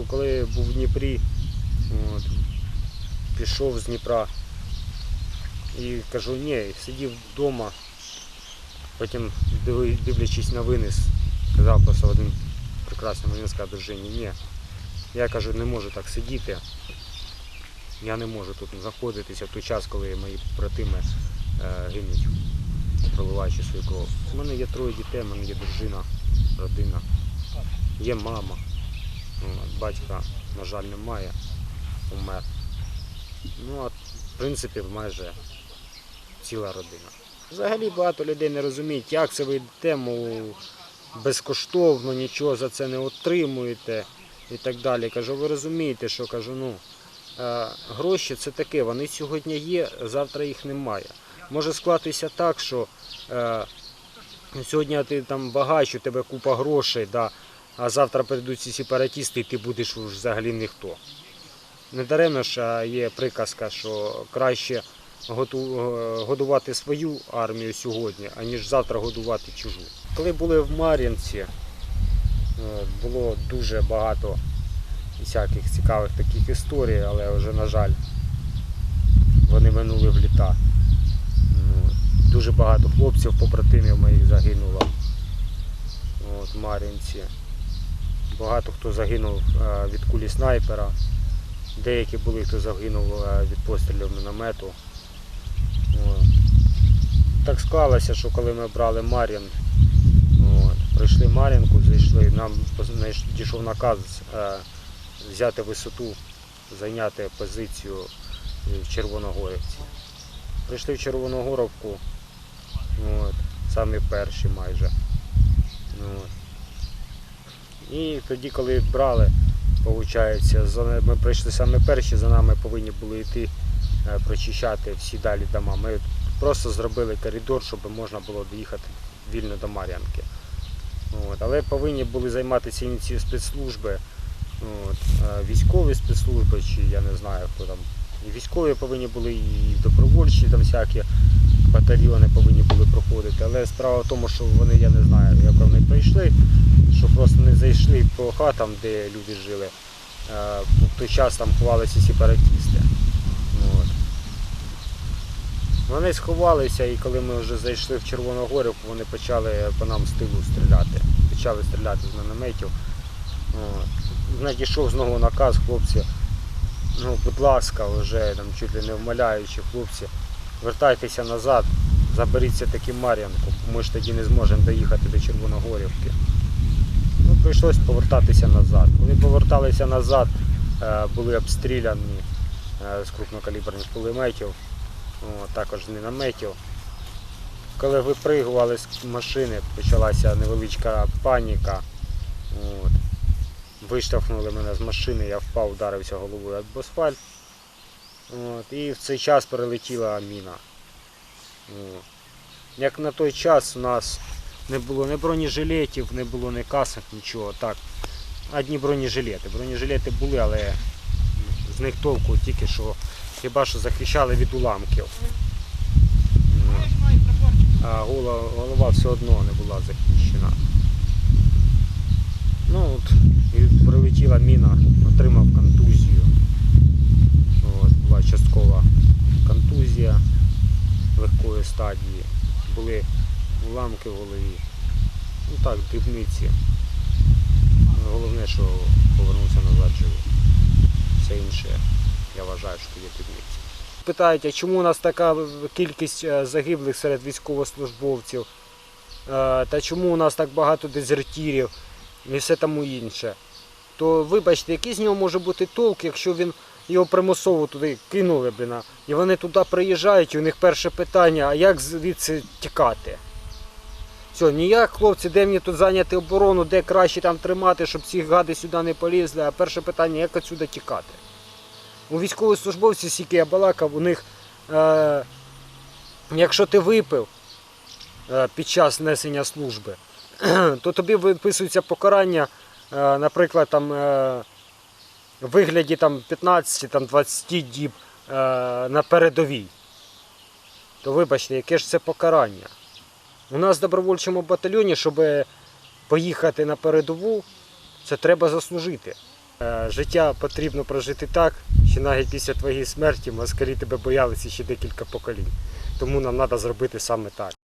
кажу, коли був в Дніпрі, от, пішов з Дніпра і кажу, ні, сидів вдома, потім дивлячись на винес, казав просто один прекрасний момент сказав дружині, ні, я кажу, не можу так сидіти. Я не можу тут знаходитися в той час, коли мої братими е, гинуть, проливаючи свою кров. У мене є троє дітей, у мене є дружина, родина, є мама. От, батька, на жаль, немає, умер. Ну, а в принципі, майже ціла родина. Взагалі багато людей не розуміють, як це ви йдете, мов, безкоштовно, нічого за це не отримуєте і так далі. Кажу, ви розумієте, що кажу, ну, е, гроші це таке, вони сьогодні є, завтра їх немає. Може склатися так, що е, сьогодні ти там багач, у тебе купа грошей, да, а завтра прийдуть ці сепаратісти і ти будеш взагалі ніхто. Не даремно ж є приказка, що краще е, годувати свою армію сьогодні, аніж завтра годувати чужу. Коли були в Мар'їнці, е, було дуже багато всяких цікавих таких історій, але вже, на жаль, вони минули в літа. Ну, Дуже багато хлопців, побратимів моїх загинуло от, в Мар'їнці. Багато хто загинув е, від кулі снайпера. Деякі були, хто загинув е, від пострілів міномету. Так склалося, що коли ми брали Мар'їн, от, пройшли Мар'їнку, зайшли, нам дійшов наказ е, взяти висоту, зайняти позицію в Червоногорівці. Прийшли в Червоногоровку, от, самі перші майже. От. І тоді, коли брали, виходить, ми прийшли саме перші, за нами повинні були йти е, прочищати всі далі дома. Ми просто зробили коридор, щоб можна було доїхати вільно до Мар'янки. Але повинні були займатися ініцією спецслужби, от. е, військові спецслужби, чи я не знаю хто там. І військові повинні були, і добровольчі там всякі батальйони повинні були проходити. Але справа в тому, що вони, я не знаю, як вони прийшли, що просто не зайшли по хатам, де люди жили. Е, В той час там ховалися сепаратісти. От. Вони сховалися і коли ми вже зайшли в Червоногорівку, вони почали по нам з тилу стріляти. Почали стріляти з мінометів. От. Надійшов знову наказ, хлопці, ну, будь ласка, вже там чуть ли не вмоляючи, хлопці, вертайтеся назад, заберіться таки Мар'янку, ми ж тоді не зможемо доїхати до Червоногорівки. Прийшлось повертатися назад. Коли поверталися назад, е, були обстріляні е, з крупнокаліберних кулеметів, також мінометів. Коли випригували з машини, почалася невеличка паніка. От. Виштовхнули мене з машини, я впав, ударився головою об асфальт. От. І в цей час перелетіла міна. От. Як на той час у нас не було ні бронежилетів, не було ні касок, нічого. Так, одні бронежилети. Бронежилети були, але з них толку тільки що хіба що захищали від уламків. А голова, голова все одно не була захищена. Ну от, і прилетіла міна, отримав контузію. От, була часткова контузія легкої стадії. Були уламки в голові. Ну так, дрібниці. Головне, що повернувся назад живий. Все інше, я вважаю, що є дрібниці. Питають, а чому у нас така кількість е, загиблих серед військовослужбовців? Е, Та чому у нас так багато дезертірів і все тому інше? То вибачте, який з нього може бути толк, якщо він його примусово туди кинули, блін, і вони туди приїжджають, і у них перше питання, а як звідси тікати? Все, ніяк, хлопці, де мені тут зайняти оборону, де краще там тримати, щоб ці гади сюди не полізли, а перше питання, як отсюди тікати? У військовослужбовців, скільки я балакав, у них, е, якщо ти випив е, під час несення служби, то тобі виписується покарання, е, наприклад, там, е, в вигляді там, 15-20 діб е, на передовій. То вибачте, яке ж це покарання? У нас в добровольчому батальйоні, щоб поїхати на передову, це треба заслужити. Е, Життя потрібно прожити так, що навіть після твоєї смерті москалі тебе боялися ще декілька поколінь. Тому нам треба зробити саме так.